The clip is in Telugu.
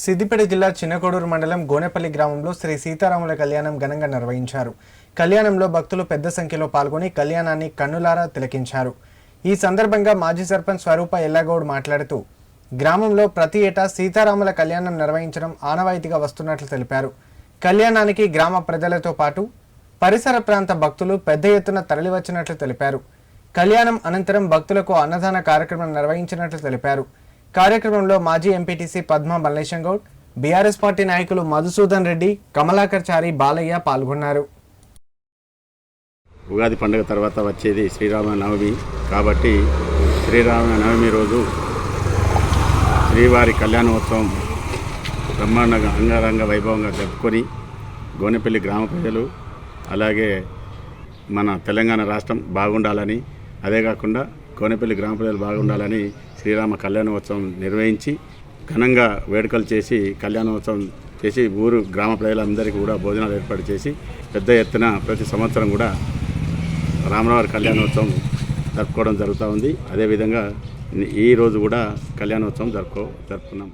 సిద్దిపేట జిల్లా చిన్నకోడూరు మండలం గోనెపల్లి గ్రామంలో శ్రీ సీతారాముల కళ్యాణం ఘనంగా నిర్వహించారు. కళ్యాణంలో భక్తులు పెద్ద సంఖ్యలో పాల్గొని కళ్యాణాన్ని కన్నులారా తిలకించారు. ఈ సందర్భంగా మాజీ సర్పంచ్ స్వరూప ఎల్లగౌడ్ మాట్లాడుతూ గ్రామంలో ప్రతి ఏటా సీతారాముల కళ్యాణం నిర్వహించడం ఆనవాయితీగా వస్తున్నట్లు తెలిపారు. కళ్యాణానికి గ్రామ ప్రజలతో పాటు పరిసర ప్రాంత భక్తులు పెద్ద ఎత్తున తరలివచ్చినట్లు తెలిపారు. కళ్యాణం అనంతరం భక్తులకు అన్నదాన కార్యక్రమం నిర్వహించినట్లు తెలిపారు. కార్యక్రమంలో మాజీ MPTC Padma Mallesham Goud BRS party నాయకులు మధుసూదన్ రెడ్డి కమలాకర్ చారి బాలయ్య పాల్గొన్నారు. ఉగాది పండుగ తర్వాత వచ్చేది శ్రీరామ నవమి కాబట్టి శ్రీరామ నవమి రోజు శ్రీవారి కళ్యాణోత్సవం బ్రహ్మాండంగా అంగరంగ వైభవంగా జరుపుకొని గోనెపల్లి గ్రామ ప్రజలు అలాగే మన తెలంగాణ రాష్ట్రం బాగుండాలని అదే కాకుండా గోనెపల్లి గ్రామ ప్రజలు బాగుండాలని శ్రీరామ కళ్యాణోత్సవం నిర్వహించి ఘనంగా వేడుకలు చేసి కళ్యాణోత్సవం చేసి ఊరు గ్రామ ప్రజలందరికీ కూడా భోజనాలు ఏర్పాటు చేసి పెద్ద ఎత్తున ప్రతి సంవత్సరం కూడా రామనవారి కళ్యాణోత్సవం జరుపుకోవడం జరుగుతూ ఉంది. అదేవిధంగా ఈ రోజు కూడా కళ్యాణోత్సవం జరుపుకో జరుపుకున్నాం.